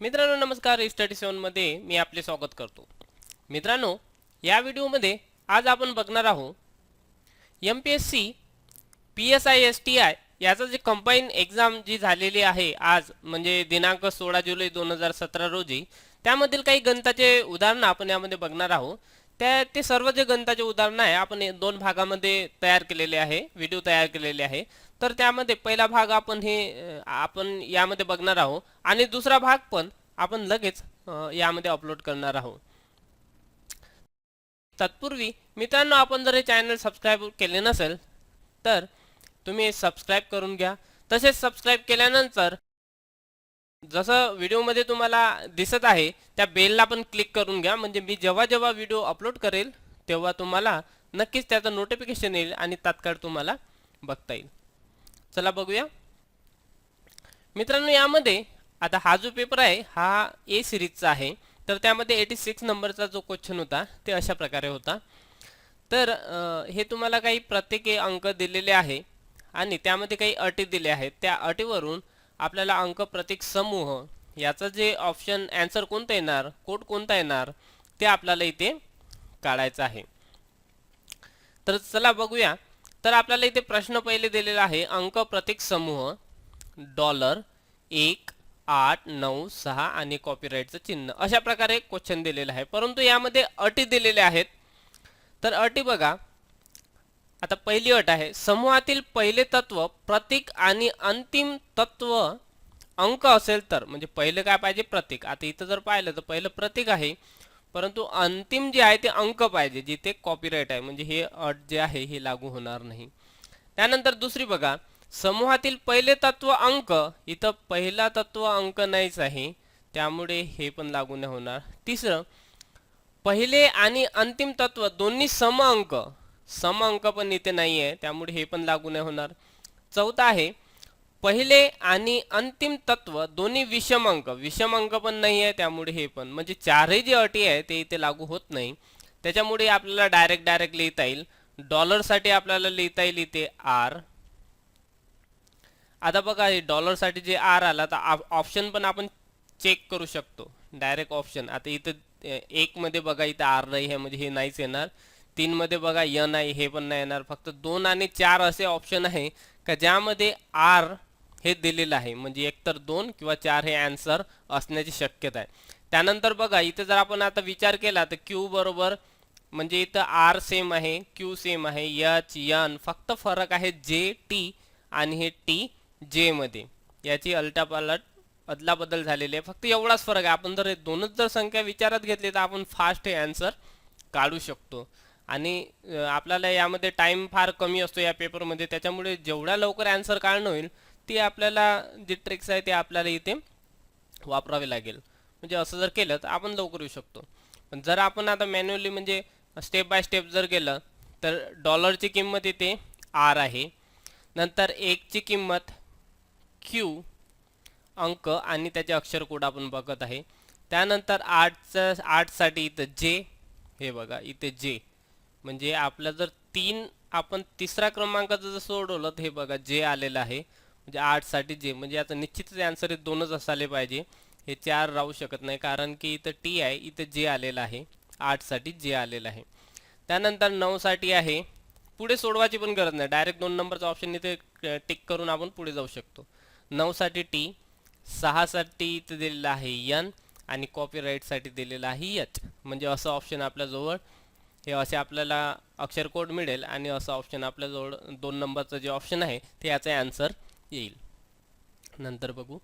मित्रांनो नमस्कार. स्टडी सेवनमध्ये मी आपले स्वागत करतो. मित्रांनो या व्हिडिओमध्ये आज आपण बघणार आहोत M P S C P S I S T I याचं जे कंबाईन एक्झाम जी झालेली आहे आज म्हणजे दिनांक सोळा जुलै दोन हजार सतरा रोजी त्यामधील काही गणिताचे उदाहरणं आपण यामध्ये बघणार आहोत. त्या ते सर्व जे गणिताचे उदाहरणं आहे आपण हे दोन भागामध्ये तयार केलेले आहे व्हिडिओ तयार केलेले आहे. तर त्यामध्ये पहिला भाग आपण हे आपण यामध्ये बघणार आहोत आणि दुसरा भाग पण आपण लगेच यामध्ये अपलोड करणार आहोत. तत्पूर्वी मित्रांनो आपण जर हे चॅनल सबस्क्राईब केले नसेल तर तुम्ही सबस्क्राईब करून घ्या. तसेच सबस्क्राईब केल्यानंतर जसं व्हिडिओमध्ये तुम्हाला दिसत आहे त्या बेलला पण क्लिक करून घ्या. म्हणजे मी जेव्हा जेव्हा व्हिडिओ अपलोड करेल तेव्हा तुम्हाला नक्कीच त्याचं नोटिफिकेशन येईल आणि तात्काळ तुम्हाला बघता येईल. चला बघूया. मित्रांनो यामध्ये आता हा जो पेपर आहे हा ए सिरीजचा आहे. तर त्यामध्ये एटी सिक्स नंबरचा जो क्वेश्चन होता ते अशा प्रकारे होता. तर हे तुम्हाला काही प्रत्येकी अंक दिलेले आहे आणि त्यामध्ये काही अटी दिल्या आहेत. त्या अटीवरून आपल्याला अंक प्रतीक समूह याचं जे ऑप्शन ॲन्सर कोणतं येणार कोड कोणता येणार ते आपल्याला इथे काढायचं आहे. तर चला बघूया. तर आपल्याला इथे प्रश्न पहिले दिलेला आहे अंक प्रतीक समूह डॉलर एक आठ नऊ सहा आणि कॉपीराईटचं चिन्ह. अशा प्रकारे क्वेश्चन दिलेलं आहे. परंतु यामध्ये अटी दिलेल्या आहेत. तर अटी बघा. आता पहिली अट आहे समूहातील पहिले तत्व प्रतीक आणि अंतिम तत्व अंक असेल तर म्हणजे पहिले काय पाहिजे? प्रतीक. आता इथं जर पाहिलं तर पहिलं प्रतीक आहे परंतु अंतिम जे आहे ते अंक पाहिजे जिथे कॉपीराईट आहे. म्हणजे हे अट जे आहे हे लागू होणार नाही. त्यानंतर दुसरी बघा समूहातील पहिले तत्व अंक इथं पहिला तत्व अंक नाहीच आहे त्यामुळे हे पण लागू नाही होणार. तिसरं पहिले आणि अंतिम तत्व दोन्ही सम अंक सम अंक पण इथे नाही आहे त्यामुळे हे पण लागू नाही होणार. चौथा आहे पहिले आणि अंतिम तत्व दोन्ही विषम अंक. विषम अंक पण नाही आहे त्यामुळे हे पण. म्हणजे चारही जे अटी आहे ते इथे लागू होत नाही. त्याच्यामुळे आपल्याला डायरेक्ट डायरेक्ट लिहिता येईल. डॉलरसाठी आपल्याला लिहिता येईल इथे आर आता बघा हे डॉलरसाठी जे आर आला तर ऑप्शन पण आपण चेक करू शकतो. डायरेक्ट ऑप्शन आता इथं एकमध्ये एक मध्ये बघा इथं आर नाही आहे म्हणजे हे नाहीच येणार. तीन मध्ये बघा यन आहे हे पण नाही येणार. फक्त दोन आणि चार असे ऑप्शन आहे का ज्यामध्ये आर हे दिलेलं आहे. म्हणजे एकतर दोन किंवा चार हे आन्सर असण्याची शक्यता आहे. त्यानंतर बघा इथं जर आपण आता विचार केला तर क्यू बरोबर म्हणजे इथं आर सेम आहे क्यू सेम आहे यच यन फक्त फरक आहे जे टी आणि हे टी जे मध्ये. याची अलटापालट अदलाबदल झालेली आहे. फक्त एवढाच फरक आहे. आपण जर हे दोनच जर संख्या विचारात घेतली तर आपण फास्ट हे आन्सर काढू शकतो. आणि आपल्याला यामध्ये टाईम फार कमी असतो या पेपरमध्ये त्याच्यामुळे जेवढ्या लवकर ॲन्सर काढणं होईल ती आपल्याला जी ट्रिक्स आहे ते आपल्याला इथे वापरावे लागेल. म्हणजे असं जर केलं तर आपण लवकर येऊ शकतो. पण जर आपण आता मॅन्युअली म्हणजे स्टेप बाय स्टेप जर गेलं तर डॉलरची किंमत इथे आर आहे. नंतर एकची किंमत क्यू अंक आणि त्याचे अक्षर कोड आपण बघत आहे. त्यानंतर आठचं आठसाठी इथं जे हे बघा इथे जे म्हणजे आपलं जर तीन आपण तिसरा क्रमांकाचं जर सोडवलं तर हे बघा जे आलेलं आहे म्हणजे आठसाठी जे म्हणजे आता निश्चितच आन्सर हे दोनच असायला पाहिजे. हे चार राहू शकत नाही कारण की इथं टी आहे इथं जे आलेलं आहे आठसाठी जे आलेलं आहे. त्यानंतर नऊसाठी आहे पुढे सोडवायची पण गरज नाही. डायरेक्ट दोन नंबरचा ऑप्शन इथे टिक करून आपण पुढे जाऊ शकतो. नऊसाठी टी सहासाठी इथं दिलेलं आहे यन आणि कॉपीराईटसाठी दिलेलं आहे यच म्हणजे असं ऑप्शन आपल्याजवळ हे असे आपल्याला अक्षर कोड मिळेल आणि असं ऑप्शन आपल्याजवळ दोन नंबरचं जे ऑप्शन आहे ते याचा आन्सर येईल. नंतर बघू.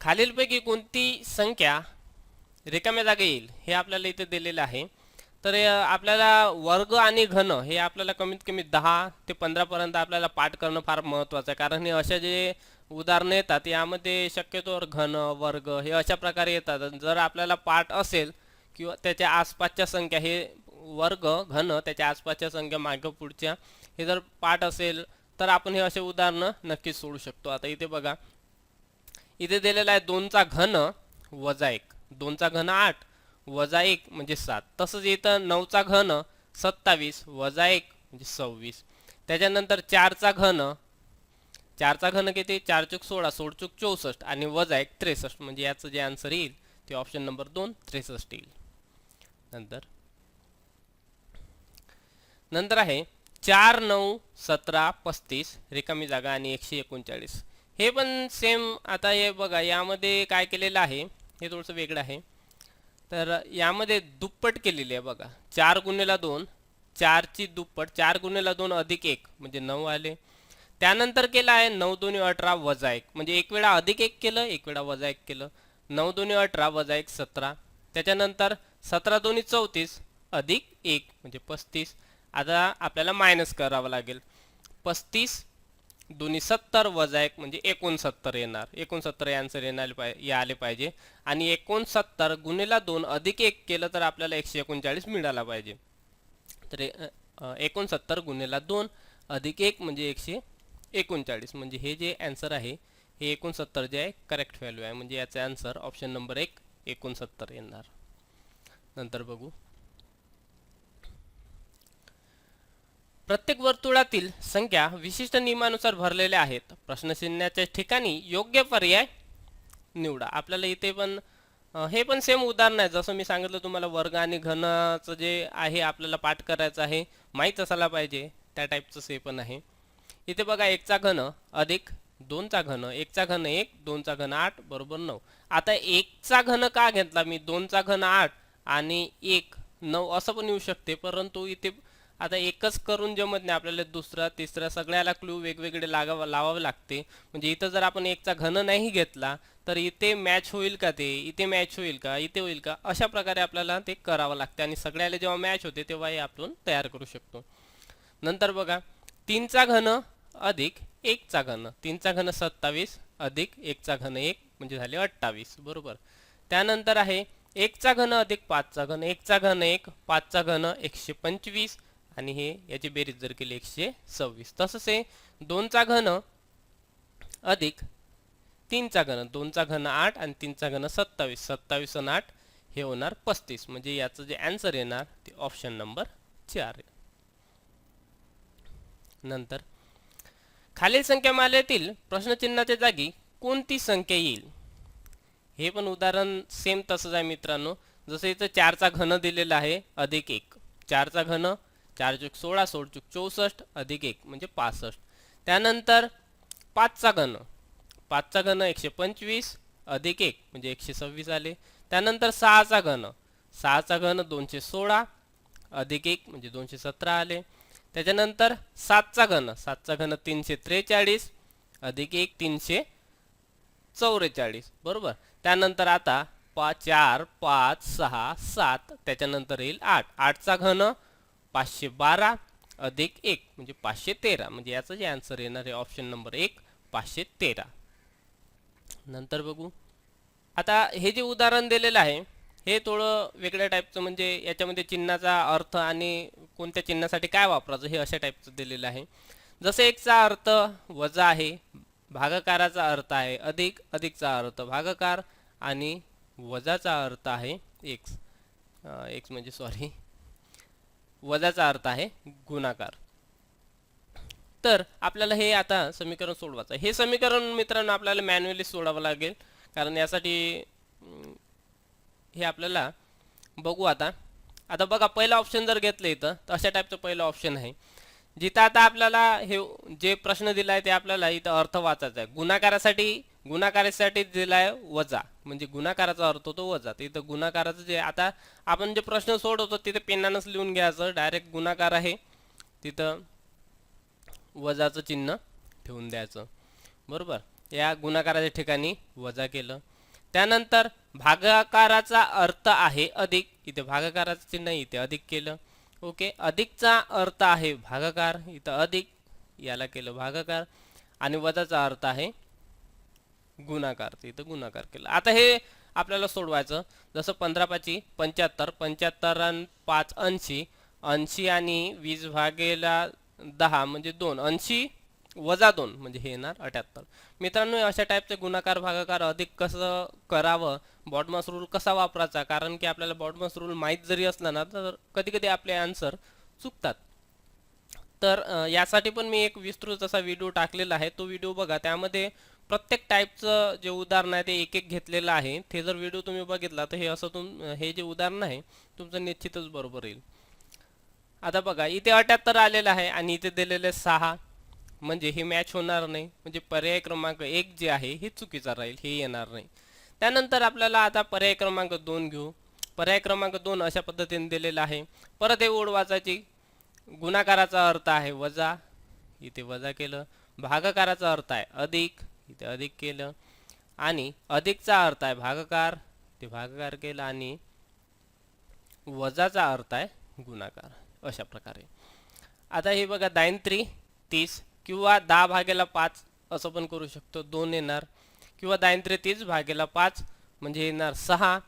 खालीलपैकी कोणती संख्या रिकाम्या जागा येईल हे आपल्याला इथे दिलेलं आहे. तर आपल्याला वर्ग आणि घन हे आपल्याला कमीत कमी दहा ते पंधरापर्यंत आपल्याला पाठ करणं फार महत्त्वाचं आहे. कारण हे अशा जे उदाहरणं येतात यामध्ये शक्यतोवर घन वर्ग हे अशा प्रकारे येतात. जर आपल्याला पाठ असेल किंवा त्याच्या आसपासच्या संख्या हे वर्ग घन त्याच्या आसपासच्या संख्या मागं पुढच्या हे जर पाठ असेल तर आपण हे असे उदाहरणं नक्कीच सोडू शकतो. आता इथे बघा. इथे दिलेला आहे दोनचा घन वजा एक. दोनचा घन आठ वजा एक म्हणजे सात. तसंच इथं नऊचा घन सत्तावीस वजा एक म्हणजे सव्वीस. त्याच्यानंतर चारचा घन चारचा घन किती? चार चूक सोळा सोळचूक चौसष्ट आणि वजा एक त्रेसष्ट. म्हणजे याचं जे आन्सर येईल ते ऑप्शन नंबर दोन त्रेसष्ट येईल. नंतर. नंतर आहे चार नऊ सतरा पस्तीस रिकामी जागा आणि एकशे एकोणचाळीस. हे पण सेम आता हे बघा यामध्ये काय केलेलं आहे? हे थोडंसं वेगळं आहे. तर यामध्ये दुप्पट केलेली आहे बघा. चार गुन्हेला दोन चारची दुप्पट चार गुन्हेला दोन अधिक एक म्हणजे नऊ आले. त्यानंतर केलं आहे नऊ दोन्ही अठरा वजा एक म्हणजे एक वेळा अधिक एक केलं एक वेळा वजा एक केलं. नऊ दोन्ही अठरा वजा एक सतरा. त्याच्यानंतर सतरा दोन्ही चौतीस अधिक एक म्हणजे पस्तीस. आता आपल्याला मायनस करावं लागेल. पस्तीस दोन्ही सत्तर वजा एक म्हणजे एकोणसत्तर येणार. एकोणसत्तर आन्सर येणार पाहिजे आले पाहिजे. आणि एकोणसत्तर गुन्हेला दोन अधिक एक केलं तर आपल्याला एकशे एकोणचाळीस मिळाला पाहिजे. तर एकोणसत्तर गुन्हेला दोन अधिक एक म्हणजे एकशे एकोणचाळीस. म्हणजे हे जे ॲन्सर आहे हे एकोणसत्तर जे आहे करेक्ट व्हॅल्यू आहे. म्हणजे याचा आन्सर ऑप्शन नंबर एक एकोणसत्तर येणार. नंतर बघू. प्रत्येक वर्तुळातील संख्या विशिष्ट नियमानुसार भरलेल्या आहेत. प्रश्नचिन्हाच्या ठिकाणी योग्य पर्याय निवडा. आपल्याला इथे पण हे पण सेम उदाहरण आहे. जसं मी सांगितलं तुम्हाला वर्ग आणि घनाचं जे आहे आपल्याला पाठ करायचं आहे माहीत असायला पाहिजे. त्या टाईपचं से पण आहे. इथे बघा एकचा घन अधिक दोनचा घन एकचा घन एक दोनचा घन आठ बरोबर नऊ. आता एकचा घन का घेतला? मी दोनचा घन आठ आणि एक नऊ असं पण येऊ शकते. परंतु इथे आता एकच करून जमत नाही आपल्याला दुसरा तिसरा सगळ्याला क्लू वेगवेगळे लागावं लावावं लागते. म्हणजे इथं जर आपण एकचा घन नाही घेतला तर इथे मॅच होईल का ते? इथे मॅच होईल का? इथे होईल का? अशा प्रकारे आपल्याला ते करावं लागते. आणि सगळ्याला जेव्हा मॅच होते तेव्हा हे आपण तयार करू शकतो. नंतर बघा तीनचा घन अधिक एकचा घन. तीनचा घन सत्तावीस अधिक एकचा घन एक म्हणजे झाले अठ्ठावीस. बरोबर? त्यानंतर आहे एकचा घन अधिक पाचचा घन एकचा घन एक पाचचा घन एकशे पंचवीस आणि हे याची बेरीज जर केली एकशे सव्वीस. तसंच आहे दोनचा घन अधिक तीनचा घन दोनचा घन आठ आणि तीनचा घन सत्तावीस. सत्तावीस आणि आठ हे होणार पस्तीस. म्हणजे याचं जे आन्सर येणार ते ऑप्शन नंबर चार आहे. नंतर खालील संख्यामालेतील प्रश्नचिन्हाच्या जागी कोणती संख्या येईल? हे पण उदाहरण सेम तसंच आहे मित्रांनो. जसं इथं चारचा घन दिलेला आहे अधिक एक. चारचा घन चार चूक सोळा सोळ चूक चौसष्ट अधिक एक म्हणजे पासष्ट. त्यानंतर पाचचा घन. पाचचा घन एकशे पंचवीस अधिक एक म्हणजे एकशे सव्वीस आले. त्यानंतर सहाचा घन. सहाचा घन दोनशे सोळा अधिक एक म्हणजे दोनशे सतरा आले. त्याच्यानंतर सातचा घन. सातचा घन तीनशे त्रेचाळीस अधिक एक तीनशे चौवेचाळीस बरोबर? त्यानंतर आता पा चार पाच सहा सात त्याच्यानंतर येईल आठ. आठचा घन पाचशे बारा अधिक एक म्हणजे पाचशे तेरा. म्हणजे याचं जे आन्सर येणार आहे ऑप्शन नंबर एक पाचशे तेरा. नंतर बघू. आता हे जे उदाहरण दिलेलं आहे हे थोडं वेगळ्या टाईपचं म्हणजे याच्यामध्ये चिन्हाचा अर्थ आणि कोणत्या चिन्हासाठी काय वापरायचं हे अशा टाईपचं दिलेलं आहे. जसं एकचा अर्थ वजा आहे भागाकाराचा अर्थ आहे अधिक अधिकचा अर्थ भागाकार आणि वजाचा अर्थ आहे एक्स एक्स म्हणजे सॉरी वजाचा अर्थ आहे गुणाकार. तर आपल्याला हे आता समीकरण सोडवायचं आहे. हे समीकरण मित्रांनो आपल्याला मॅन्युअली सोडावं लागेल. कारण यासाठी हे आपल्याला बघू आता. आता बघा पहिलं ऑप्शन जर घेतलं इथं तर अशा टाईपचं पहिलं ऑप्शन आहे. जिथं आता आपल्याला हे जे प्रश्न दिला आहे ते आपल्याला इथं अर्थ वाचायचा आहे. गुणाकारासाठी गुणाकारासाठी दिलाय वजा. म्हणजे गुणाकाराचा अर्थ होतो वजा. तिथं गुणाकाराचं जे आता आपण जे प्रश्न सोडवतो तिथे पेनानंच लिहून घ्यायचं. डायरेक्ट गुणाकार आहे. तिथं वजाचं चिन्ह ठेवून द्यायचं. बरोबर? या गुणाकाराच्या ठिकाणी वजा केलं. त्यानंतर भागाकाराचा अर्थ आहे अधिक. इथे भागाकाराचं चिन्ह इथे अधिक केलं. ओके? अधिकचा अर्थ आहे भागाकार. इथं अधिक. याला केलं भागाकार. आणि वजाचा अर्थ आहे गुणाकार तिथं गुणाकार केला. आता हे आपल्याला सोडवायचं. जसं पंधरा पाची पंच्याहत्तर पंच्याहत्तर आणि पाच ऐंशी ऐंशी आणि वीस भागेला दहा म्हणजे दोन ऐंशी वजा दोन म्हणजे हे येणार अठ्याहत्तर. मित्रांनो अशा टाईपचे गुणाकार भागाकार अधिक कसं करावं? बॉडमस रूल कसा वापरायचा? कारण की आपल्याला बॉडमस रूल माहीत जरी असला ना तर कधी कधी आपले आन्सर चुकतात. तर यासाठी पण मी एक विस्तृत असा व्हिडिओ टाकलेला आहे. तो व्हिडिओ बघा. त्यामध्ये प्रत्येक टाईपचं जे उदाहरण आहे ते एक एक घेतलेलं आहे. ते जर व्हिडिओ तुम्ही बघितला तर हे असं तुम हे जे उदाहरण आहे तुमचं निश्चितच बरोबर येईल. आता बघा इथे अठ्याहत्तर आलेलं आहे आणि इथे दिलेले सहा. म्हणजे हे मॅच होणार नाही. म्हणजे पर्याय क्रमांक एक जे आहे हे चुकीचा राहील हे येणार नाही. त्यानंतर आपल्याला आता पर्याय क्रमांक दोन घेऊ. पर्याय क्रमांक दोन अशा पद्धतीने दिलेला आहे. परत हे ओढ वाचायची. गुणाकाराचा अर्थ आहे वजा. इथे वजा केलं. भागाकाराचा अर्थ आहे अधिक. इथे अधिक केलं. आणि अधिकचा अर्थ आहे भागाकार. ते भागाकार केलं आणि वजाचा अर्थ आहे गुणाकार. अशा प्रकारे. आता हे बघा दायंत्री तीस किंवा दहा भागेला पाच असं पण करू शकतो. दोन येणार. किंवा दायंत्री तीस भागेला पाच म्हणजे येणार सहा.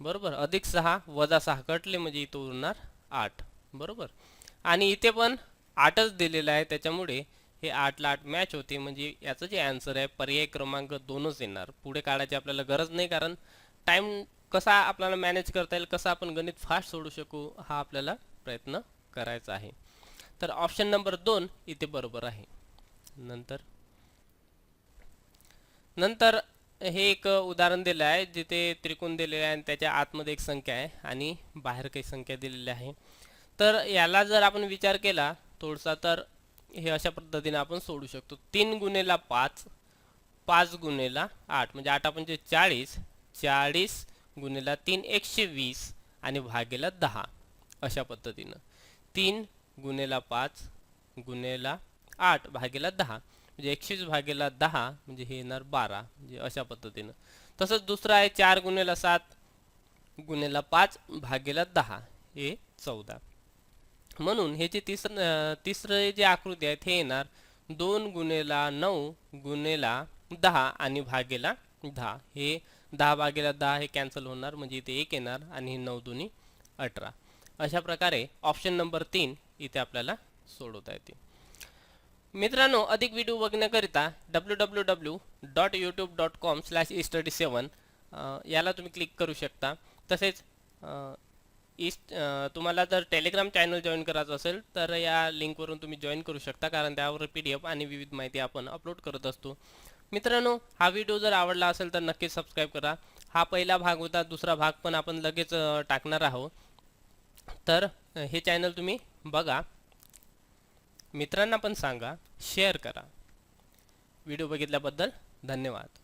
बरोबर? अधिक सहा वजा सहा कटले म्हणजे इथं उरणार आठ. बरोबर? आणि इथे पण आठच दिलेलं आहे. त्याच्यामुळे हे आठला आठ मॅच होते. म्हणजे याचं जे ॲन्सर आहे पर्याय क्रमांक दोनच येणार पुढे काढायची आपल्याला गरज नाही कारण टाईम कसा आपल्याला मॅनेज करता येईल कसा आपण गणित फास्ट सोडू शकू हा आपल्याला प्रयत्न करायचा आहे. तर ऑप्शन नंबर दोन इथे बरोबर आहे. नंतर नंतर हे एक उदाहरण दिलं आहे जिथे त्रिकोण दिलेले आहे आणि त्याच्या आतमध्ये एक संख्या आहे आणि बाहेर काही संख्या दिलेली आहे. तर याला जर आपण विचार केला थोडसा तर हे अशा पद्धतीने आपण सोडू शकतो. तीन गुन्हेला पाच पाच गुन्हेला आठ म्हणजे आठ म्हणजे चाळीस चाळीस गुन्हेला तीन एकशे वीस आणि भागेला दहा अशा पद्धतीनं. तीन गुन्हेला पाच गुन्हेला आठ भागेला दहा म्हणजे एकशेच भागेला दहा म्हणजे हे येणार बारा म्हणजे अशा पद्धतीनं. तसंच दुसरं आहे चार गुन्हेला सात गुन्हेला पाच भागेला दहा हे चौदा. म्हणून हे जे तिसरं तिसरं जे आकृती आहेत हे येणार दोन गुन्हेला नऊ गुन्हेला दहा आणि भागेला दहा. हे दहा भागेला दहा हे कॅन्सल होणार म्हणजे इथे एक येणार आणि हे नऊ दोन्ही अठरा. अशा प्रकारे ऑप्शन नंबर तीन इथे आपल्याला सोडवता येते. मित्रांनो अधिक video बघण्याकरिता W W W dot YouTube dot com slash E study seven याला तुम्ही क्लिक करू शकता. तसेच इस्ट तुम्हाला जर टेलिग्राम चॅनल जॉईन करायचं असेल तर या लिंकवरून तुम्ही जॉईन करू शकता कारण त्यावर पी डी एफ आणि विविध माहिती आपण अपलोड करत असतो. मित्रांनो हा व्हिडिओ जर आवडला असेल तर नक्कीच सबस्क्राईब करा. हा पहिला भाग होता दुसरा भाग पण आपण लगेच टाकणार आहोत. तर हे चॅनल तुम्ही बघा. मित्रांना पण सांगा शेअर करा. व्हिडिओ बघितल्याबद्दल धन्यवाद.